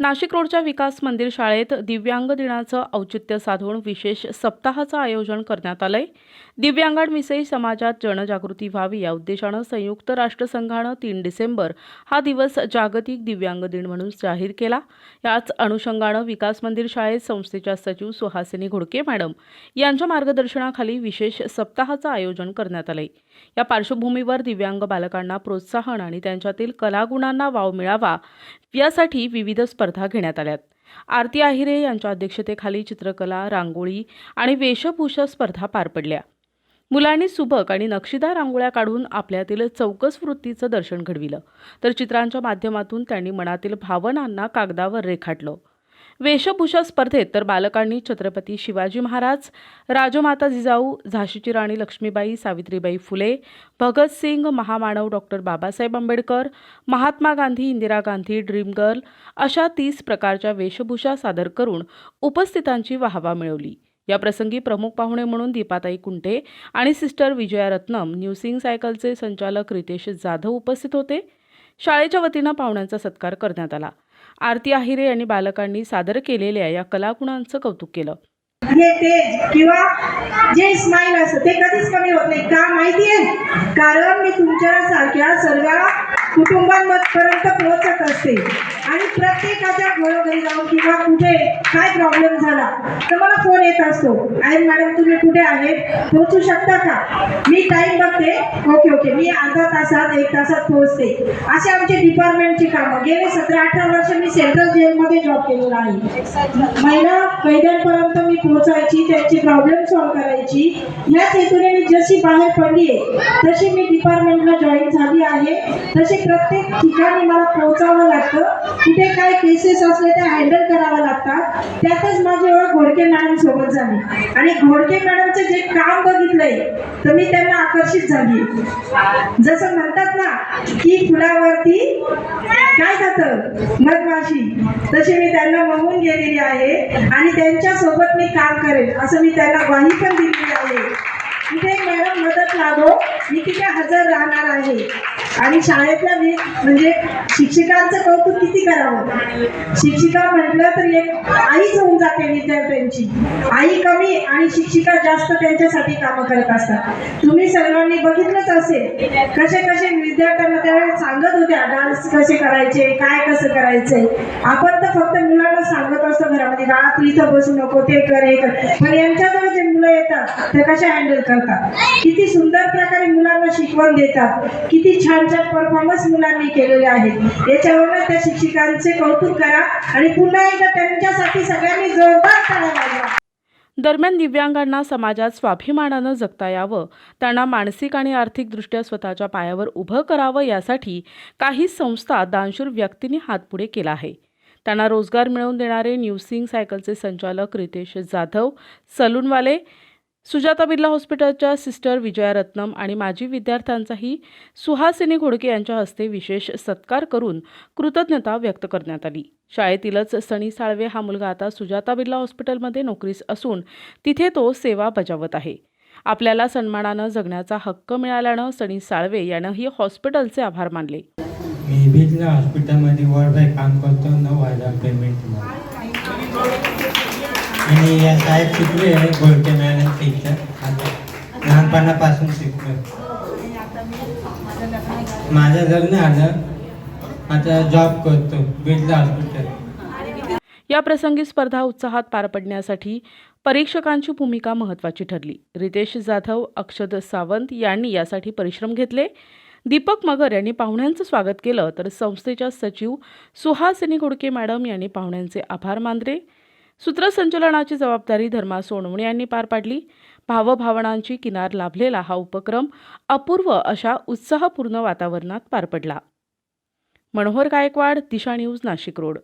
नाशिक रोडच्या विकास मंदिर शाळेत दिव्यांग दिनाचं औचित्य साधून विशेष सप्ताहाचं आयोजन करण्यात आलंय. दिव्यांगांविषयी समाजात जनजागृती व्हावी या उद्देशानं संयुक्त राष्ट्रसंघानं तीन डिसेंबर हा दिवस जागतिक दिव्यांग दिन म्हणून जाहीर केला. याच अनुषंगानं विकास मंदिर शाळेत संस्थेच्या सचिव सुहासिनी घोडके मॅडम यांच्या मार्गदर्शनाखाली विशेष सप्ताहाचं आयोजन करण्यात आलंय. या पार्श्वभूमीवर दिव्यांग बालकांना प्रोत्साहन आणि त्यांच्यातील कलागुणांना वाव मिळावा यासाठी विविध स्पर्धा घेण्यात आल्यात. आरती आहिरे यांच्या अध्यक्षतेखाली चित्रकला रांगोळी आणि वेशभूषा स्पर्धा पार पडल्या. मुलांनी सुबक आणि नक्षीदार रांगोळ्या काढून आपल्यातील चौकस वृत्तीचं दर्शन घडविलं. तर चित्रांच्या माध्यमातून त्यांनी मनातील भावनांना कागदावर रेखाटलं. वेशभूषा स्पर्धेत तर बालकांनी छत्रपती शिवाजी महाराज राजमाता जिजाऊ झाशीची राणी लक्ष्मीबाई सावित्रीबाई फुले भगतसिंग महामानव doctor Babasaheb Ambedkar Mahatma Gandhi Indira Gandhi dream girl अशा तीस प्रकारच्या वेशभूषा सादर करून उपस्थितांची वाहवा मिळवली. या प्रसंगी प्रमुख पाहुणे म्हणून दीपाताई कुंटे आणि सिस्टर विजया रत्नम न्यूसिंग सायकलचे संचालक रितेश जाधव उपस्थित होते. शाळेच्या वतीनं पाहुण्यांचा सत्कार करण्यात आला. आरती आहिरे यांनी बालकांनी सादर केलेल्या या कलागुणांचं कौतुक केलं. हे तेज किंवा जे स्माईल असतं ते कधीच कमी होत नाही. का माहितीये? कारण मी तुमच्या सारख्या सर्व कुटुंबांपर्यंत पोहोचत असते. आणि प्रत्येकाच्या घरोघरी जाऊन किंवा कुठे काय प्रॉब्लेम झाला तर मला फोन येत असतो. आहे मॅडम तुम्ही कुठे आहेत? पोहोचू शकता का? मी टाईम बघते. ओके ओके मी अर्धा तासात एक तासात पोहोचते. असे आमचे डिपार्टमेंटची कामं. गेले सतरा अठरा वर्ष मी सेंट्रल जेलमध्ये जॉब केलेला आहे. महिला कैद्यांपर्यंत मी पोहोचायची त्यांची प्रॉब्लेम सॉल्व्ह करायची. याच हेतूने मी जशी बाहेर पडली आहे तशी मी डिपार्टमेंटला जॉईन झाली आहे. तसे प्रत्येक ठिकाणी मला पोहोचावं लागतं. कुठे काय केसेस असले त्या हँडल कराव्या लागतात. त्यातच माझी ओळख घोडके मॅडम सोबत झाली. आणि घोडके मॅडमचं जे काम बघितलंय तर मी त्यांना आकर्षित झाली. जसं म्हणतात ना की फुलावरती काय जातं? मधमाशी. तशी मी त्यांना वाहून गेलेली आहे. आणि त्यांच्यासोबत मी काम करेन असं मी त्यांना ग्वाही पण दिलेली आहे. तिथे मॅडम मदत लागो. मी तिथे हजर राहणार आहे. आणि शाळेतल्या म्हणजे शिक्षकांचं कौतुक किती करावं? शिक्षिका म्हटलं तर एक आईच होऊन जाते विद्यार्थ्यांची. आई कमी आणि शिक्षिका जास्त त्यांच्यासाठी कामं करत असतात. तुम्ही सर्वांनी बघितलंच असेल कसे कसे विद्यार्थ्यांना त्यावेळेस सांगत होत्या डान्स कसे करायचे काय कसं करायचंय. आपण तर फक्त मुलांना सांगत असतो घरामध्ये रात्री इथं बसू नको ते कर हे कर. पण यांच्याजवळ जे मुलं येतात ते कशा हँडल करतात? किती सुंदर प्रकारे मुलांना शिकवण देतात. किती छान छान परफॉर्मन्स मुलांनी केलेले आहेत. याच्यावरच त्या शिक्षिकांचे कौतुक करा आणि पुन्हा एकदा त्यांच्यासाठी सगळ्यांनी जोरदार टाळ्या दरम्यान दिव्यांगांना समाजात स्वाभिमानानं जगता यावं त्यांना मानसिक आणि आर्थिकदृष्ट्या स्वतःच्या पायावर उभं करावं यासाठी काही संस्था दानशूर व्यक्तींनी हात पुढे केला आहे. त्यांना रोजगार मिळवून देणारे न्यूसिंग सायकलचे संचालक रितेश जाधव सलूनवाले सुजाता बिर्ला हॉस्पिटलच्या सिस्टर विजया रत्नम आणि माजी विद्यार्थ्यांचाही सुहासिनी घोडके यांच्या हस्ते विशेष सत्कार करून कृतज्ञता व्यक्त करण्यात आली. शाळेतीलच सनी साळवे हा मुलगा आता सुजाता बिर्ला हॉस्पिटलमध्ये नोकरीस असून तिथे तो सेवा बजावत आहे. आपल्याला सन्मानानं जगण्याचा हक्क मिळाल्यानं सनी साळवे यानंही हॉस्पिटलचे आभार मानले. मी बिर्ला हॉस्पिटलमध्ये काम करतो नऊ हजार पेमेंट आणि या साहेब शिकले गोलके लहानपणापासून शिकलो माझं लग्न आलं. आता जॉब करतो. बिर्ला हॉस्पिटल या प्रसंगी स्पर्धा उत्साहात पार पडण्यासाठी परीक्षकांची भूमिका महत्त्वाची ठरली. रितेश जाधव अक्षद सावंत यांनी यासाठी परिश्रम घेतले. दीपक मगर यांनी पाहुण्यांचं स्वागत केलं. तर संस्थेच्या सचिव सुहासिनी घोडके मॅडम यांनी पाहुण्यांचे आभार मानले. सूत्रसंचलनाची जबाबदारी धर्मा सोनवणे यांनी पार पाडली. भावभावनांची किनार लाभलेला हा उपक्रम अपूर्व अशा उत्साहपूर्ण वातावरणात पार पडला. Manohar Gaikwad Disha news Nashik road.